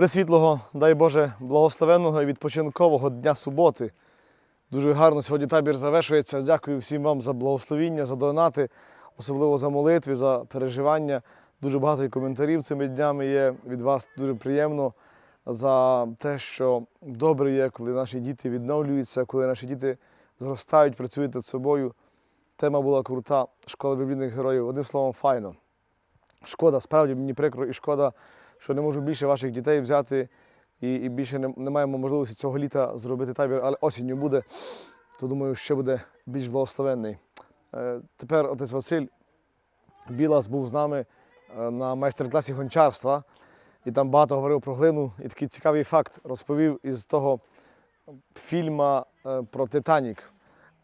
Пресвітлого, дай Боже, благословенного і відпочинкового дня суботи. Дуже гарно сьогодні табір завершується. Дякую всім вам за благословіння, за донати, особливо за молитви, за переживання. Дуже багато коментарів цими днями є від вас. Дуже приємно за те, що добре є, коли наші діти відновлюються, коли наші діти зростають, працюють над собою. Тема була крута, школа біблійних героїв. Одним словом, файно. Шкода, справді мені прикро і шкода, що не можу більше ваших дітей взяти і, і більше не, не маємо можливості цього літа зробити табір, але осінню буде, то думаю, ще буде більш благословенний. Е, тепер отець Василь Білас був з нами е, на майстер-класі гончарства, і там багато говорив про глину. І такий цікавий факт розповів із того фільму е, про Титанік,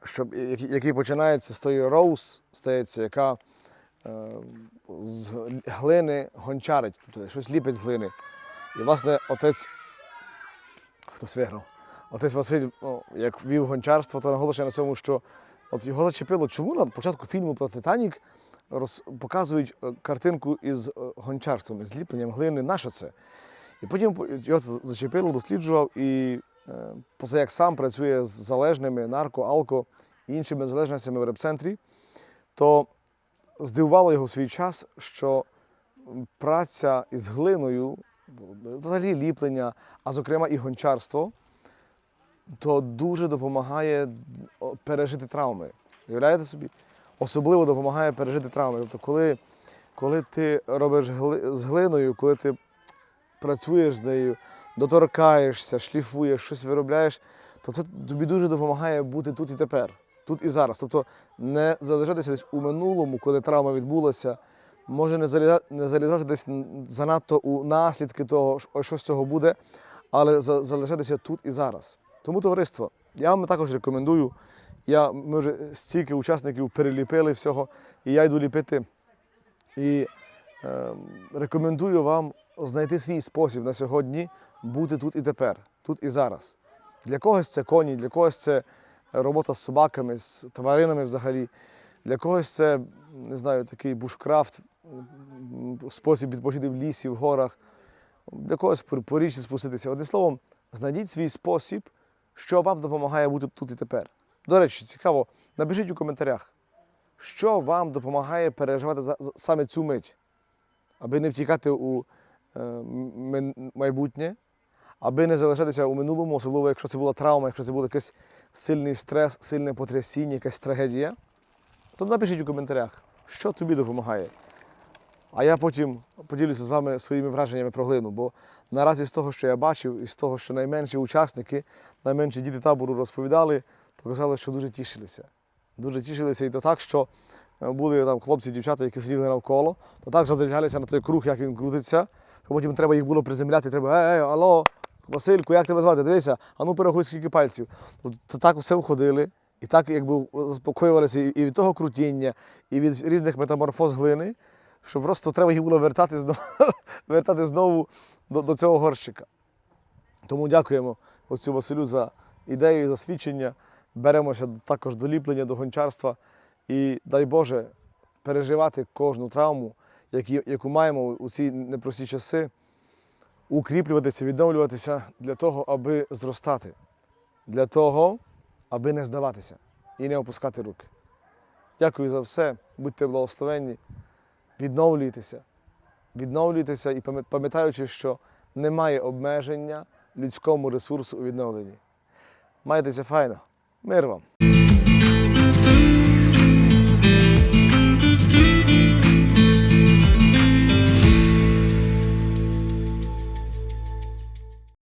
що, який, починається з тої Роуз, стається, яка з глини гончарить, тобто щось ліпить з глини. І, власне, отець, хтось виграв, отець Василь, ну, як вів гончарство, то наголошує на цьому, що от його зачепило, чому на початку фільму про Титанік роз, показують е, картинку із е, гончарством, із ліпленням глини, на що це? І потім його зачепило, досліджував і е, поза як сам працює з залежними, нарко, алко і іншими залежностями в репцентрі, то здивувало його в свій час, що праця із глиною, взагалі ліплення, а зокрема і гончарство, то дуже допомагає пережити травми. Уявляєте собі? Особливо допомагає пережити травми. Тобто, коли, коли ти робиш гли, з глиною, коли ти працюєш з нею, доторкаєшся, шліфуєш, щось виробляєш, то це тобі дуже допомагає бути тут і тепер, тут і зараз. Тобто не залишатися десь у минулому, коли травма відбулася, може не залізати, десь занадто у наслідки того, що з цього буде, але залишатися тут і зараз. Тому, товариство, я вам також рекомендую. Я, ми вже стільки учасників переліпили всього, і я йду ліпити. І е, рекомендую вам знайти свій спосіб на сьогодні бути тут і тепер, тут і зараз. Для когось це коні, для когось це робота з собаками, з тваринами взагалі. Для когось це, не знаю, такий бушкрафт, спосіб відпочити в лісі, в горах. Для когось по, річці спуститися. Одним словом, знайдіть свій спосіб, що вам допомагає бути тут і тепер. До речі, цікаво, напишіть у коментарях, що вам допомагає переживати за, за- саме цю мить, аби не втікати у е, майбутнє, аби не залишатися у минулому, особливо якщо це була травма, якщо це був якийсь сильний стрес, сильне потрясіння, якась трагедія, то напишіть у коментарях, що тобі допомагає. А я потім поділюся з вами своїми враженнями про глину, бо наразі з того, що я бачив, і з того, що найменші учасники, найменші діти табору розповідали, то казали, що дуже тішилися. Дуже тішилися і то так, що е, були там хлопці, дівчата, які сиділи навколо, то так задивлялися на цей круг, як він крутиться, потім треба їх було приземляти, треба, ей, ей, алло, Васильку, як тебе звати? Дивися, а ну порахуй скільки пальців. От так все входили, і так якби заспокоювалися і від того крутіння, і від різних метаморфоз глини, що просто треба їх було вертати знову, вертати знову до, до цього горщика. Тому дякуємо отцю Василю за ідею, за свідчення. Беремося також до ліплення, до гончарства. І дай Боже переживати кожну травму, які, яку маємо у ці непрості часи, укріплюватися, відновлюватися для того, аби зростати, для того, аби не здаватися і не опускати руки. Дякую за все, будьте благословенні, відновлюйтеся, відновлюйтеся і пам'ятаючи, що немає обмеження людському ресурсу у відновленні. Майтеся файно. Мир вам!